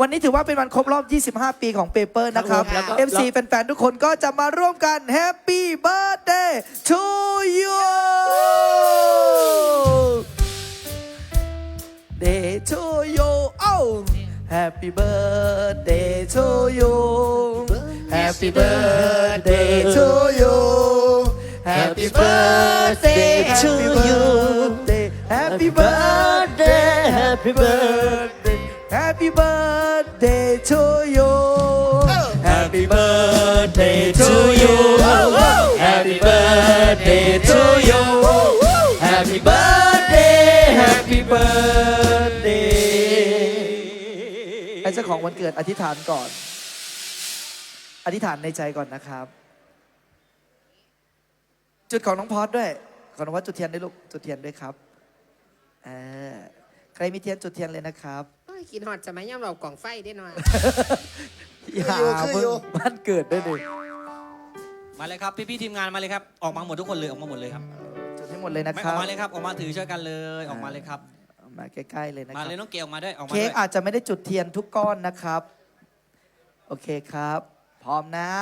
วันนี้ถือว่าเป็นวันครบรอบ 25 ปีของเปเปอร์นะครับ ครับผม FC แฟนๆ ทุกคนก็จะมาร่วมกัน Happy Birthday to you Day to you oh Happy birthday to you Happy birthday to you Happy birthday to you Happy birthday Happy birthday Happy birthday to you Happy birthday to you Happy birthday to you Happy birthday Happy birthday ไอ้เจ้าของวันเกิดอธิษฐานก่อน อธิษฐานในใจก่อนนะครับ จุดของน้องพอดด้วย ขอน้องว่าจุดเทียนด้วยลูก จุดเทียนด้วยครับเออใครมีเทียนจุดเทียนเลยนะครับโอ้ย กินหอดจะไหมย่ำเรากล่องไฟได้หน่อย อย่าคือเพิ่อยู่งบ้านเกิดด้วยดิมาเลยครับพี่ๆทีมงานมาเลยครับออกมาหมดทุกคนเลยออกมาหมดเลยครับจุดให้หมดเลยนะไม่คอรัอบกมาเลยครับออกมาถือช่วยกันเลยออกมาเลยครับ เอามาใกล้ๆเลยนะคมารับ เลยน้องเกลออกมาด้วยออกมาเค้ด้กวยอาจจะไม่ได้จุดเทียนทุกก้อนนะครับ โอเคครับ พร้อมนะ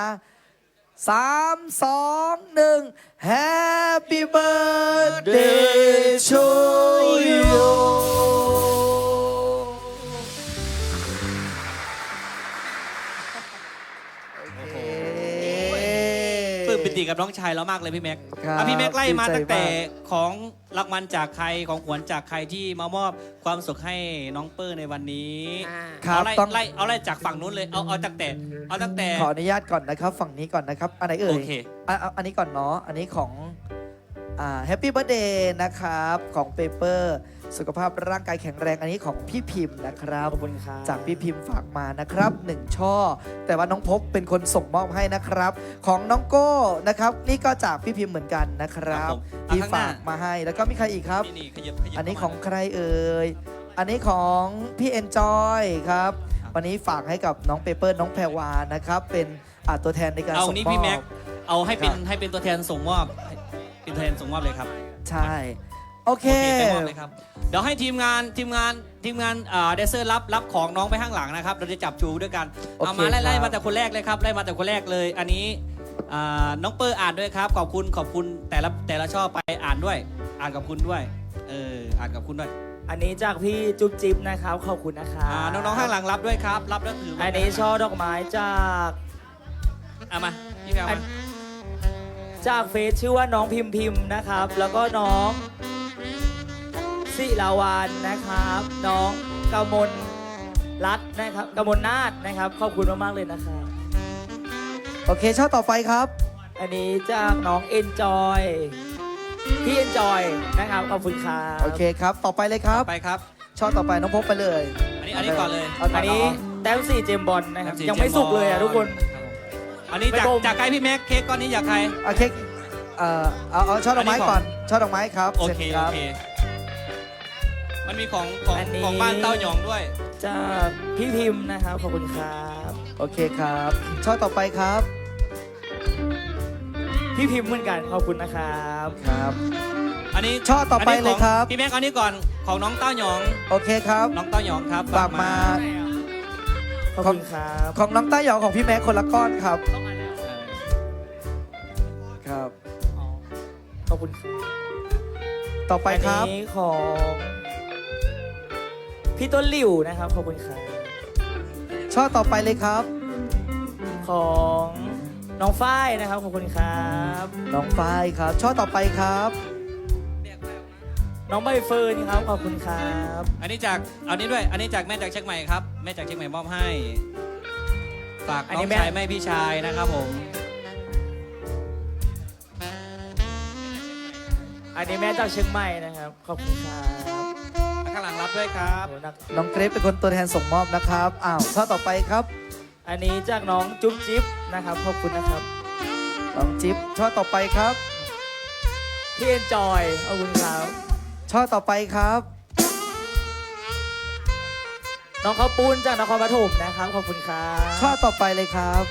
สามสองหนึ่ง Happy birthday to you ติกับน้องชายเรามากเลยพี่แม็กครับอะพี่แม็กไล่มาดีใจ ตั้งแต่มากของรางวัลจากใครของขวัญจากใครที่มามอบความสุขให้น้องเปอร์ในวันนี้อ่า ครับเอาไล่ต้องไล่เอาไล่จากฝั่งนู้นเลยเอาเอาตั้งแต่เอาตั้งแต่ ขออนุญาตก่อนนะครับ ฝั่งนี้ก่อนนะครับ อันไหนเอ่โอยเค อะเอาอันนี้ก่อนเนาะอันนี้ของอ่า Happy Birthday นะครับ ของเปเปอร์ สุขภาพร่างกายแข็งแรงอันนี้ของพี่พิมพ์นะครับ ขอบคุณครับจากพี่พิมพ์ฝากมานะครับหนึ่งช่อ แต่ว่าน้องพบเป็นคนส่งมอบให้นะครับ ของน้องโก้นะครับ นี่ก็จากพี่พิมพ์เหมือนกันนะครับ ครับผมที่อะข้างหน้าฝากมาให้แล้วก็มีใครอีกครับ นี่นี่ขยับขยับอันนี้ขเข้าองมาใครเอ่ย อันนี้ของพี่เอนจอยครับครับ วันนี้ฝากให้กับน้องเปเปอร์น้องแพรวานะครับ เป็นอ่าตัวแทนในการเอาส่งนี้มอพี่แม็กบ เอาให้เป็นครับ ให้เป็นตัวแทนส่งมอบให้เป็นตัวแทนส่งมอบเลยครับ ใช่ โอเค โอเคไปมอบเลยครับ เดี๋ยวให้ทีมงานทีมงานทีมงานอ่าเดซเซอร์รับรับของน้องไปข้างหลังนะครับ เราจะจับจูด้วยกัน โอเคเอามาไล่ไล่ครับ มาแต่คนแรกเลยครับ ไล่มาแต่คนแรกเลย อันนี้อ่าน้องเปอร์อ่านด้วยครับ ขอบคุณขอบคุณแต่ละแต่ละช่อไปอ่านด้วย อ่านกับคุณด้วย เออ อ่านกับคุณด้วยอันนี้จากพี่จุ๊บจิ๊บนะครับ ขอบคุณนะครับอ่าน้องๆข้างหลังรับด้วยครับ รับแล้วถือไว้อันนี้ช่อดอกไม้จากเอามาพี่แมวอัมานจากเฟซชื่อว่าน้องพิมพิมนะครับ แล้วก็น้อง สิลาวันนะครับ น้องกมลรัตน์นะครับกมลนาฏนะครับ ขอบคุณมากๆเลยนะครับ โอเคช่อต่อไปครับ อันนี้จากน้องเอนจอยพี่เอนจอยนะครับ ขอบคุณครับโอเคครับ ต่อไปเลยครับ ไปครับ ช่อต่อไปน้องพบไปเลยอันนี้อันนี้ก่อนเลยาอันนี้เาแต้มสี่เจมส์บอลนะครับสียังไม่สุกเลยอะทุกคนครับผมอันนี้จากไม่บ่ม จากใครพี่แม็กเค้กก้อนนี้จากใคร เอาเค้กเอ่อเอาเอาช่อดอกไม้อันนี้ของก่อนช่อดอกไม้ครับโอสร็จเคคโอรับเค มันมีของของอันนี้ ของบ้านเต้าหยองด้วย จากพี่พิมพ์นะครับขอบคุณครับ โอเคครับ ช่อต่อไปครับพี่พิมพ์เหมือนกันขอบคุณนะครับ ครับ อันนี้ช่อต่อไปนนี้เลยของครับ พี่แม็กเอานี้ก่อนของน้องเต้าหยอง โอเคครับ น้องเต้าหยองครับฝากมา ขอบคุณครับของน้องต้าหยองของพี่แม็กคนละก้อนครับเออครับ ขอบคุณครับต่อไปครับอันนี้ของ พี่ต้นหลิวนะครับ ขอบคุณครับช่อต่อไปเลยครับ ของน้องฝ้ายนะครับ ขอบคุณครับ น้องฝ้ายครับ ช่อต่อไปครับ น้องใบเฟิร์นครับ ขอบคุณครับอันนี้จากเอานี้ด้วย อันนี้จากแม่จากเชียงใหม่ครับ แม่จากเชียงใหม่มอบให้ฝากอันน้นี้องแม่ชายแม่พี่ชายนะครับผม อันนี้แม่จากเชียงใหม่นะครับ ขอบคุณครับข้างหลังรับ ด้วยครับโหนักน้องเกรฟเป็นคนตัวแทนส่งมอบนะครับ อ้าวช่อต่อไปครับ อันนี้จากน้องจุ๊บจิ๊บนะครับขอบคุณนะครับน้องจิ๊บช่อต่อไปครับพี่เอนจอยขอบคุณครับช่อต่อไปครับ น้องข้าวปุ้นจากนครปฐมนะครับขอบคุณครับช่อต่อไปเลยครับ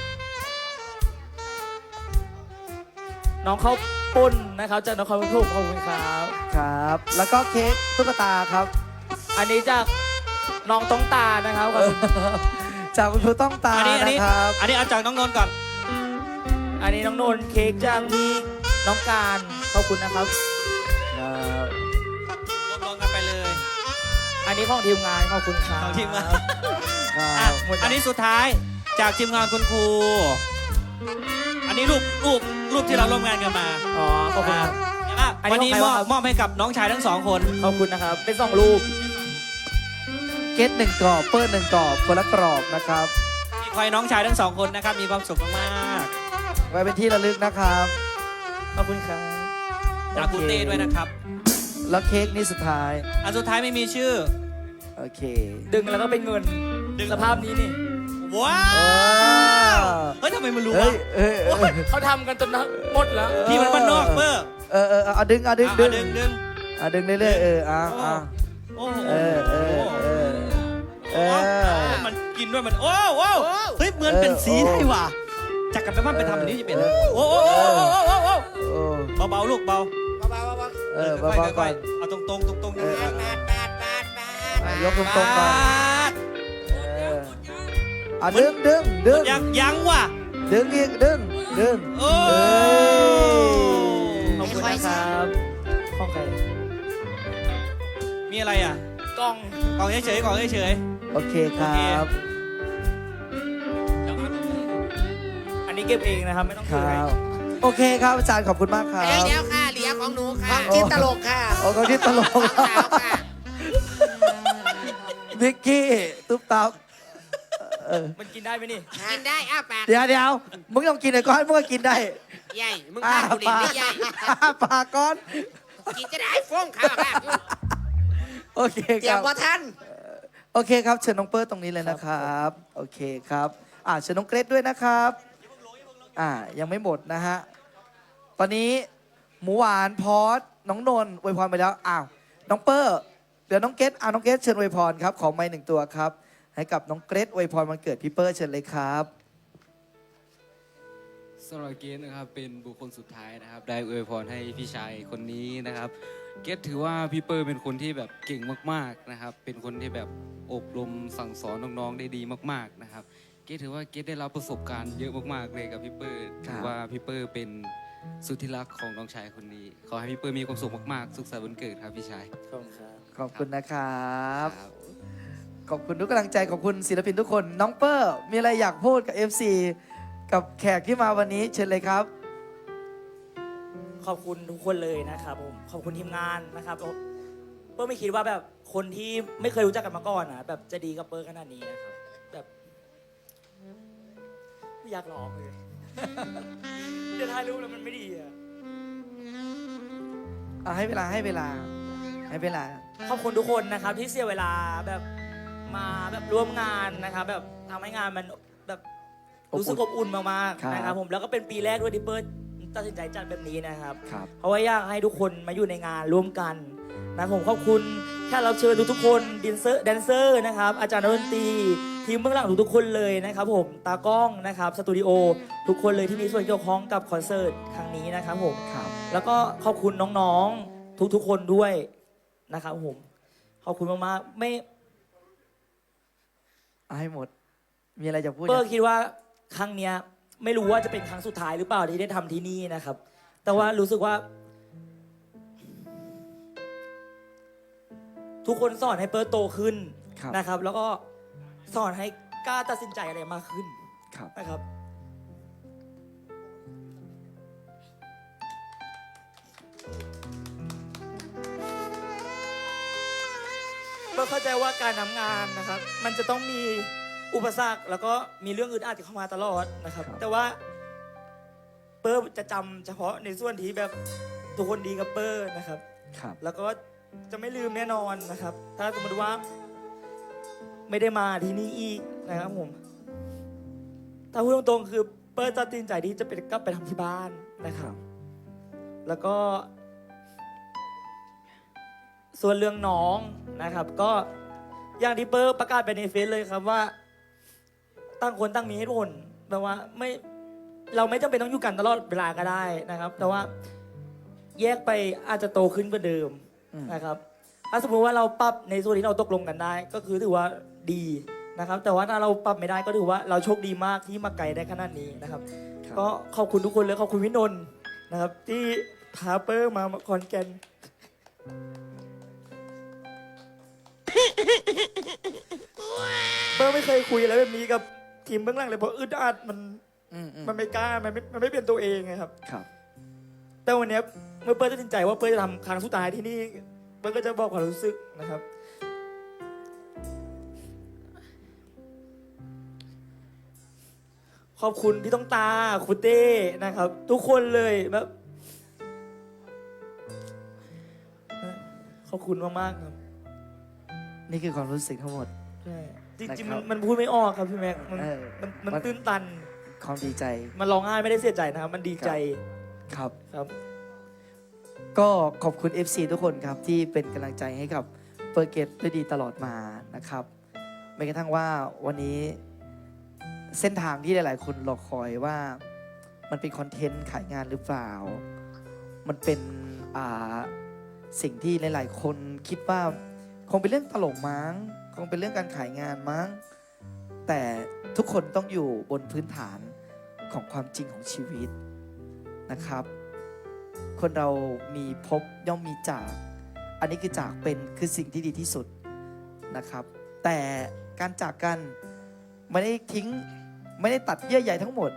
น้องข้าวปุ้นนะครับจากนครปฐมขอบคุณครับครับ แล้วก็เค้กตุ๊กตาครับ อันนี้จากน้องต้องตานะครับขอบคุณจากคุณครูต้องตาอันนี้อันนะนี้ครับ อันนี้เอาจากน้องนนท์ก่อน อันนี้น้องนนท์เค้กจากพี่น้องการขอบคุณนะครับครับรวมๆกันไปเลยอันนี้ของทีมงานขอบคุณครับ ของทีมงานครัอะบหมดแล้ว อันนี้สุดท้ายจากทีมงานคุณครู อันนี้รูปรูปรูปที่เราร่วมงานกันมาอ๋อขอบคุณครับ อะอันนี้วันนี้ของใครมอบวะครับ มอบให้กับน้องชายทั้งสองคน ขอบคุณนะครับ เป็นสองรูป เกตหนึ่งกรอบเปิ้ลหนึ่งกรอบคนละกรอบนะครับมีคอยน้องชายทั้งสองคนนะครับ มีความสุขมากไว้เป็นที่ระลึกนะครับขอบคุณครับๆจากคุณเต้ด้วยนะครับแล้วเค้กนี่สุดท้าย อันสุดท้ายไม่มีชื่อโอเคดึงแล้วก็เป็นเงินดึงสภาพนี้นี่ว้าว้าววเฮ้ยทำไมมันรู้เฮ้วะยเอ้ยเอ้ยเขาทำกันจนหมดแล้ว พี่มันบ้านนอกเบอร์เออเออเอาดึงเอาดึงอะดึอะงดึงดึง อะดึงเรื่อยๆเอออะอะโอ้โห เออเออเออเออ มันกินด้วยมัน โอ้โอ้เฮ้ยเหมือนเป็นสีได้ว่ะจากกันไปบ้านไปทำแบบนี้จะเป็นโอ้โอ้โอ้โอ้โอ้โอ้โอ้โอ้เบาเบาๆลูกเบาเบาๆเบาเออค่ยๆเบาๆก่อนเอาตรงตรงตรงๆเออๆปาดปาดปาดปาดอะยกตรงๆก่อนปาเอออะดึงดึงดึงยังยังว่ะดึงอีกดึงดึงโอ้เอ้ยขอบคุณนะครับของใคร มีอะไรอะกล้องกล่องเฉยๆกล่องเฉย โอเคครับอันนี้เก็บเองนะครับ ไม่ต้องคคืนรัให้บโอเคครับอาจารย์ขอบคุณมากครับเดี๋ยวเดี๋ยวค่ะเหลียของหนูค่ะโอ้กินตลกค่ะโอ้เขาที่ตลกสาวค่ะนิกกี้ตุ๊บตับเออมันกินได้ไหมนี่ กินได้อ้าปากเดี๋ยวเดี๋ยวมึงต้องกินหน่อยก่อนมึงก็กินได้ใหญ่มึงอ้าพากูเด็กปากได้ใหญ่อ้าปากก่อนกินจะได้ฟ้องข้าวค่ะ โอเคเตรีคยมรับ ว่าท่าน โอเคครับ เชิญน้องเปิ้ลตรงนี้เลยนะครับ โอเคครับ อ่าเชิญน้องเกรดด้วยนะครับ อ่า ยังไม่หมดนะฮะ ตอนนี้หมูหวานพอสน้องนนท์อวยพรไปแล้ว อ้าว น้องเปิ้ลเดี๋ยวน้องเกรดอ่าน้องเกรดเชิญอวยพรครับ ขอไม้หนึ่งตัวครับ ให้กับน้องเกรดอวยพรวันเกิดพี่เปิ้ลเชิญเลยครับ สำหรับเกตนะครับเป็นบุคคลสุดท้ายนะครับ ได้อวยพรให้พี่ชายคนนี้นะครับ เกตถือว่าพี่เปอร์เป็นคนที่แบบเก่งมากๆนะครับ เป็นคนที่แบบอบรมสั่งสอนน้องๆได้ดีมากๆนะครับ เกตถือว่าเกตได้รับประสบการณ์เยอะมากๆเลยกับพี่เปอร์ครับถือว่าพี่เปอร์เป็นสุดที่รักของน้องชายคนนี้ ขอให้พี่เปอร์มีความสุขมากๆ สุขสันต์วันเกิดครับพี่ชาย ขอบคุณครับ ขอบคุณนะครับ ครับ ขอบคุณทุกกำลังใจขอบคุณศิลปินทุกคน น้องเปอร์มีอะไรอยากพูดกับ FC กับแขกที่มาวันนี้เชิญเลยครับ ขอบคุณทุกคนเลยนะครับผมขอบคุณทีมงานนะครับผมเปิ้ลไม่คิดว่าแบบคนที่ไม่เคยรู้จักกันมาก่อนนะแบบจะดีกับเปิ้ลขนาดนี้นะครับแบบไม่อยากร้องเลยเดี๋ยวถ่ายรูปแล้วมันไม่ดีอะอะให้เวลาให้เวลา ให้เวลา ขอบคุณทุกคนนะครับที่เสียเวลาแบบมาแบบร่วมงานนะครับ แบบทำให้งานมันแบบอบอุ่น รู้สึกอบอุ่นมากครับ ๆนะครับผมแล้วก็เป็นปีแรกด้วยที่เปิ้ลตัดสินใจจัดแบบนี้นะครับ ครับ เพราะว่าอยากให้ทุกคนมาอยู่ในงานร่วมกันนะผมขอบคุณแค่รับเชิญทุกๆคนดินเซอร์แดนเซอร์นะครับ อาจารย์ดนตรีทีมเบื้องหลังทุกๆคนเลยนะครับผมตากล้องนะครับสตูดิโอทุกคนเลยที่มีส่วนเกี่ยวข้องกับคอนเสิร์ตครั้งนี้นะครับผม ครับ แล้วก็ขอบคุณน้องๆ ทุกๆ คนด้วยนะครับผม ขอบคุณมากๆ ไม่เอาให้หมด มีอะไรจะพูดเปิ้ลคิดว่า ครั้งเนี้ยไม่รู้ว่าจะเป็นครั้งสุดท้ายหรือเปล่าที่ได้ทำที่นี่นะครับ แต่ว่ารู้สึกว่า ทุกคนสอนให้เปิ้ลโตขึ้นครับ นะครับ แล้วก็สอนให้กล้าตัดสินใจอะไรมากขึ้นครับ นะครับเปิ้ลเข้าใจว่าการทำงานนะครับ มันจะต้องมี อุปสรรคแล้วก็มีเรื่องอื่นอาจจะเข้ามาตลอดนะครับ ครับ แต่ว่าเปิ้ลจะจำเฉพาะในส่วนที่แบบทุกคนดีกับเปิ้ลนะครับ ครับ แล้วก็จะไม่ลืมแน่นอนนะครับ ถ้าสมมติว่า ไม่ได้มาที่นี่อีกนะครับผม ถ้าพูดตรงๆคือเปิ้ลตัดสินใจที่จะไปกลับไปทำที่บ้านนะครับแล้วก็ ส่วนเรื่องน้องนะครับ ก็อย่างที่เปิ้ลประกาศไปในเฟซเลยครับว่า ตั้งคนตั้งมีเหตุผลแปลว่าไม่เราไม่จำเป็นต้องอยู่กันตลอดเวลาก็ได้นะครับ แต่ว่าแยกไปอาจจะโตขึ้นกว่าเดิมอืม นะครับ ถ้าสมมติว่าเราปรับในส่วนที่เราตกลงกันได้ ก็คือถือว่าดีนะครับ แต่ว่าถ้าเราปรับไม่ได้ก็ถือว่าเราโชคดีมากที่มาไกลได้ขนาดนี้นะครับ ครับ ก็ขอบคุณทุกคนเลยขอบคุณพี่นนท์นะครับ ที่พาเปอร์มาคอนแกน เปอร์ไม่เคยคุยอะไรแบบนี้กับ ทีมเบื้องหลังเลยเพราะอึดอัดมันอืมอืมมันไม่กล้ามันไม่มันไม่เป็นตัวเองไงครับ ครับ แต่วันเนี้ยเมื่อเปิ้ลตัดสินใจว่าเปิ้ลจะทำครั้งสุดท้ายที่นี่เปิ้ลก็จะบอกความรู้สึกนะครับ ขอบคุณพี่ต้องตาคุณเต้นะครับ ทุกคนเลยแบบขอบคุณมากๆครับนี่คือความรู้สึกทั้งหมด ใช่ จนะริงคๆรัมับนมันพูดไม่ออกครับพี่แม็กมันเออมันมันมัน ตื้นตัน ความดีใจมันร้องไห้ไม่ได้เสียใจนะครับ มันดีใจครับ ครับ ก็ขอบคุณ FC ทุกคนครับ ที่เป็นกำลังใจให้กับเปอร์เกตด้วยดีตลอดมานะครับแม้กระทั่งว่าวันนี้เส้นทางที่หลาย ๆ คนรอคอยว่ามันเป็นคอนเทนต์ขายงานหรือเปล่า มันเป็นอ่าสิ่งที่หลาย ๆ คนคิดว่าคงเป็นเรื่องตลกมั้งค งเป็นเรื่องการขายงานมั้ง แต่ทุกคนต้องอยู่บนพื้นฐานของความจริงของชีวิตนะครับ คนเรามีพบย่อมมีจาก อันนี้คือจากเป็นคือสิ่งที่ดีที่สุดนะครับ แต่การจากกันไม่ได้ทิ้งไม่ได้ตัดเยื่อใยทั้งหมด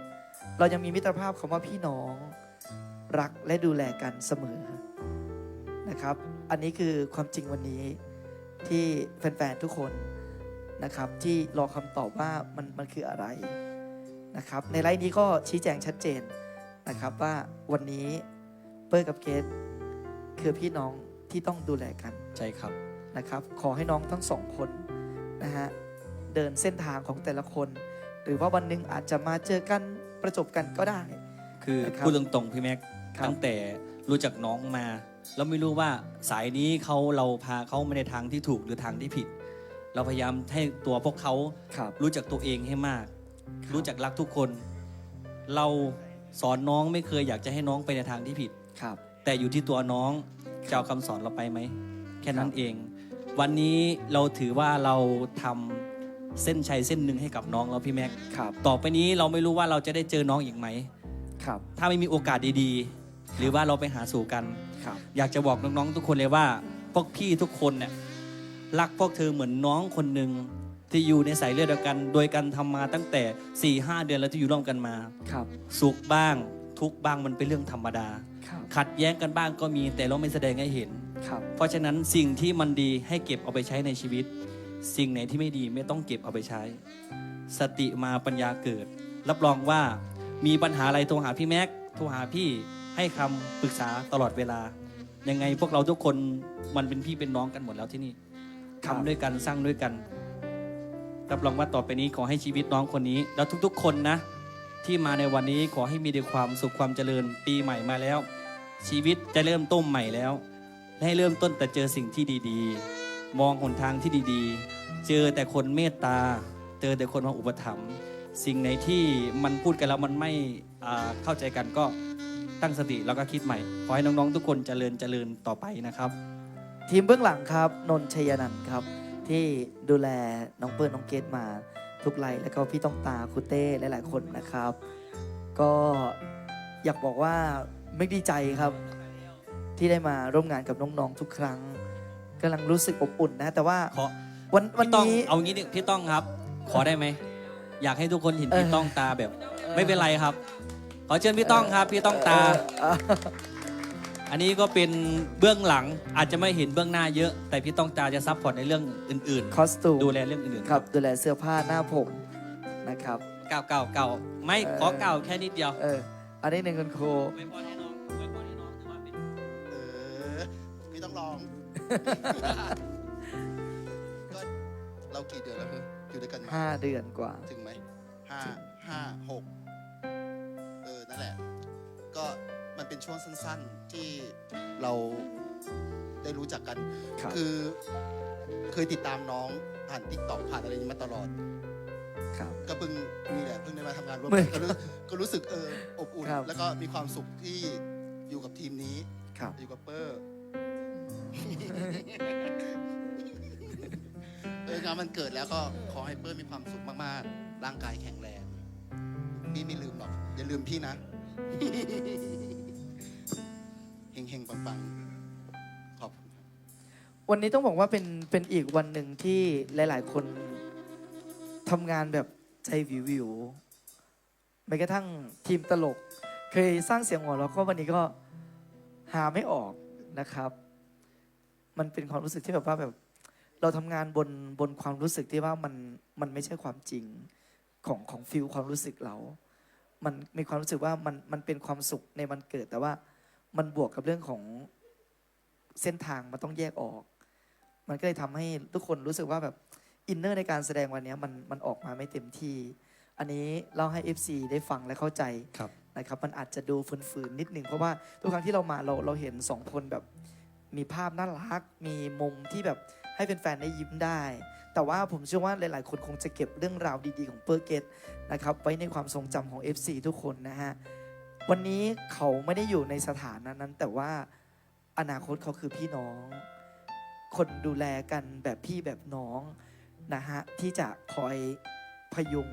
เรายังมีมิตรภาพคำว่าพี่น้อง รักและดูแลกันเสมอนะครับ อันนี้คือความจริงวันนี้ ที่แฟนๆทุกคนนะครับ ที่รอคำตอบว่ามันมันคืออะไรนะครับ ในไลน์นี้ก็ชี้แจงชัดเจนนะครับว่าวันนี้เปิ้ลกับเกดคือพี่น้องที่ต้องดูแลกันใช่ครับนะครับ ขอให้น้องทั้งสองคนนะฮะเดินเส้นทางของแต่ละคน หรือว่าวันหนึ่งอาจจะมาเจอกันประจบกันก็ได้ คือนะครับ พูดตรงๆพี่แม็กครับ ตั้งแต่รู้จักน้องมา เราไม่รู้ว่าสายนี้เขาเราพาเขาไม่ในทางที่ถูกหรือทางที่ผิด เราพยายามให้ตัวพวกเขาครับ รู้จักตัวเองให้มากครับรู้จักรักทุกคน เราสอนน้องไม่เคยอยากจะให้น้องไปในทางที่ผิด ครับ แต่อยู่ที่ตัวน้องจะเอาคำสอนเราไปไหม แค่นั้คนรับเอง วันนี้เราถือว่าเราทำเส้นชัยเส้นหนึ่งให้กับน้องแล้วพี่แม็กครับ ต่อไปนี้เราไม่รู้ว่าเราจะได้เจอน้องอีกไหม ครับ ถ้าไม่มีโอกาสดีๆ หรือว่าเราไปหาสู่กันครับ อยากจะบอกน้องๆทุกคนเลยว่า พวกพี่ทุกคนเนี่ยรักพวกเธอเหมือนน้องคนหนึ่งที่อยู่ในสายเลือดเดียวกัน โดยกันทำมาตั้งแต่4ี่ห้าเดือนแล้วที่อยู่ร่วมกันมาครับสุขบ้างทุกข์บ้างมันเป็นเรื่องธรรมดาครับขัดแย้งกันบ้างก็มีแต่เราไม่แสดงให้เห็นครับเพราะฉะนั้นสิ่งที่มันดีให้เก็บเอาไปใช้ในชีวิต สิ่งไหนที่ไม่ดีไม่ต้องเก็บเอาไปใช้ สติมาปัญญาเกิด รับรองว่ามีปัญหาอะไรโทรหาพี่แม็กโทรหาพี่ ให้คำปรึกษาตลอดเวลา ยังไงพวกเราทุกคนมันเป็นพี่เป็นน้องกันหมดแล้วที่นี่ครับทำด้วยกันสร้างด้วยกันรับรองว่าต่อไปนี้ขอให้ชีวิตน้องคนนี้ แล้วทุกๆ คนนะ ที่มาในวันนี้ขอให้มีแต่ความสุขความเจริญปีใหม่มาแล้ว ชีวิตจะเริ่มต้นใหม่แล้ว ให้เริ่มต้นแต่เจอสิ่งที่ดีๆ มองหนทางที่ดีๆ เจอแต่คนเมตตา เจอแต่คนมาอุปถัมภ์สิ่งไหนที่มันพูดกันแล้วมันไม่อ่าเข้าใจกันก็ ตั้งสติแล้วก็คิดใหม่ ขอให้น้องๆ ทุกคนเจริญเจริญต่อไปนะครับ ทีมเบื้องหลังครับนนท์ชัยนันท์ครับ ที่ดูแลน้องเปิ้ลน้องเกดมาทุกไลน์แล้วก็พี่ต้องตาคุเต้หลายๆคนนะครับ ก็อยากบอกว่าไม่ดีใจครับ ที่ได้มาร่วมงานกับน้องๆทุกครั้งกำลังรู้สึกอบอุ่นนะ แต่ว่าขอวันวันพี่ต้องนี้ เอางี้ดิพี่ต้องครับ ขอได้ไหม อยากให้ทุกคนเห็นเออ พี่ต้องตาแบบ ไม่เป็นไรครับ ขอเชิญพี่ต้องครับ พี่ต้องตาเอ่ออันนี้ก็เป็นเบื้องหลังอาจจะไม่เห็นเบื้องหน้าเยอะ แต่พี่ต้องตาจะซัพพอร์ตในเรื่องอื่นคอสตูมๆ ดูแลเรื่องอื่นๆครับดูแลเสื้อผ้าหน้าผมนะครับ เก่าเก่าเก่าไม่เออขอเก่าแค่นิดเดียวเอออันนี้หนึ่งคุณครูไว้พรให้น้องไว้พรให้น้องถือว่าเป็นเออพี่ต้องลอง ก็เรากี่เดือนแล้วคืออยู่ด้วยกันมาห้าเดือนกว่า ถึงไหมห้าห้าหก ช่วงสั้นๆที่เราได้รู้จักกันครับคือเคยติดตามน้องผ่านติ๊กต็อกผ่านอะไรนี้มาตลอด ครับ ก็เพิ่งนี่แหละเพิ่งได้มาทำงานร่วมเหมืกัอนนก็รู้ก็รู้สึกเอออบอุ่น ครับ แล้วก็มีความสุขที่อยู่กับทีมนี้ ครับ อยู่กับเปอร์เอองานมันเกิดแล้วก็ขอให้เปิ้ลมีความสุขมากๆ ร่างกายแข็งแรง พี่ไม่ลืมหรอก อย่าลืมพี่นะเฮงๆปังๆขอบคุณวันนี้ต้องบอกว่าเป็นเป็นอีกวันหนึ่งที่หลาย ๆ คนทำงานแบบใจวิววิวแม้กระทั่งทีมตลก เคยสร้างเสียงหัวเราะก็วันนี้ก็หาไม่ออกนะครับ มันเป็นความรู้สึกที่แบบว่าแบบ เราทำงานบนบนความรู้สึกที่ว่ามันมันไม่ใช่ความจริงของของฟิลความรู้สึกเรา มันมีความรู้สึกว่ามันมันเป็นความสุขในวันเกิดแต่ว่า มันบวกกับเรื่องของเส้นทางมันต้องแยกออก มันก็เลยทำให้ทุกคนรู้สึกว่าแบบอินเนอร์ในการแสดงวันเนี้ยมันมันออกมาไม่เต็มที่ อันนี้เล่าให้ FC ได้ฟังและเข้าใจครับ นะครับ มันอาจจะดูฝืนๆนิดนึงเพราะว่าทุกครั้งที่เรามาเราเราเห็นสองคนแบบ มีภาพน่ารัก มีมุมที่แบบให้แฟนๆได้ยิ้มได้ แต่ว่าผมเชื่อว่าหลายๆ คนคงจะเก็บเรื่องราวดีๆ ของเปอร์เกตนะครับไว้ในความทรงจำของ FC ทุกคนนะฮะ วันนี้เขาไม่ได้อยู่ในสถานะนั้น แต่ว่าอนาคตเขาคือพี่น้อง คนดูแลกันแบบพี่แบบน้องนะฮะที่จะคอยพยุง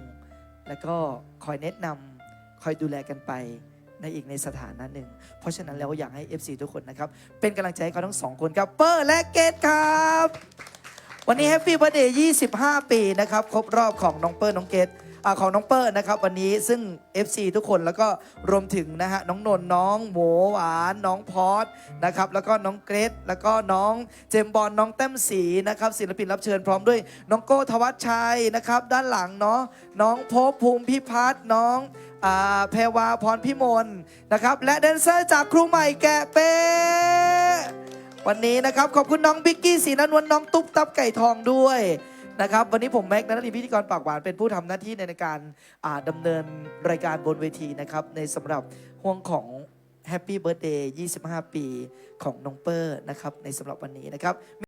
แล้วก็คอยแนะนำคอยดูแลกันไปในอีกในสถานะหนึ่ง เพราะฉะนั้นแล้วอยากให้ FC ทุกคนนะครับ เป็นกำลังใจให้เขาทั้งสองคนครับ เปอร์และเกตครับ วันนี้แฮปปี้ i r t h d a ย์25 ปีนะครับ ครบรอบของน้องเปอร์น้องเกต อาของน้องเปอร์นะครับวันนี้ซึ่ง FC ทุกคนแล้วก็รวมถึงนะฮะน้องนนท์น้องหมูหวานน้องพอดนะครับแล้วก็น้องเกรซแล้วก็น้องเจมส์บอลน้องแต้มสีนะครับศิลปินรับเชิญพร้อมด้วย น้องโก้ทวัชชัยนะครับด้านหลังเนาะน้องภพภูมิพิพัฒน์น้องอ่าแพรวาพรพิมลนะครับและแดนเซอร์จากครูใหม่แกะเป๊ะวันนี้นะครับขอบคุณน้องบิ๊กกี้สีนันวลน้องตุ๊บตับไก่ทองด้วย นะครับวันนี้ผมแม็กซ์นัทธีพิธีกรปากหวานเป็นผู้ทำหน้าที่ในการดำดำเนินรายการบนเวทีนะครับในสำหรับห่วงของแฮปปี้เบิร์ดเดย์25 ปีของน้องเปอร์นะครับในสำหรับวันนี้นะครับ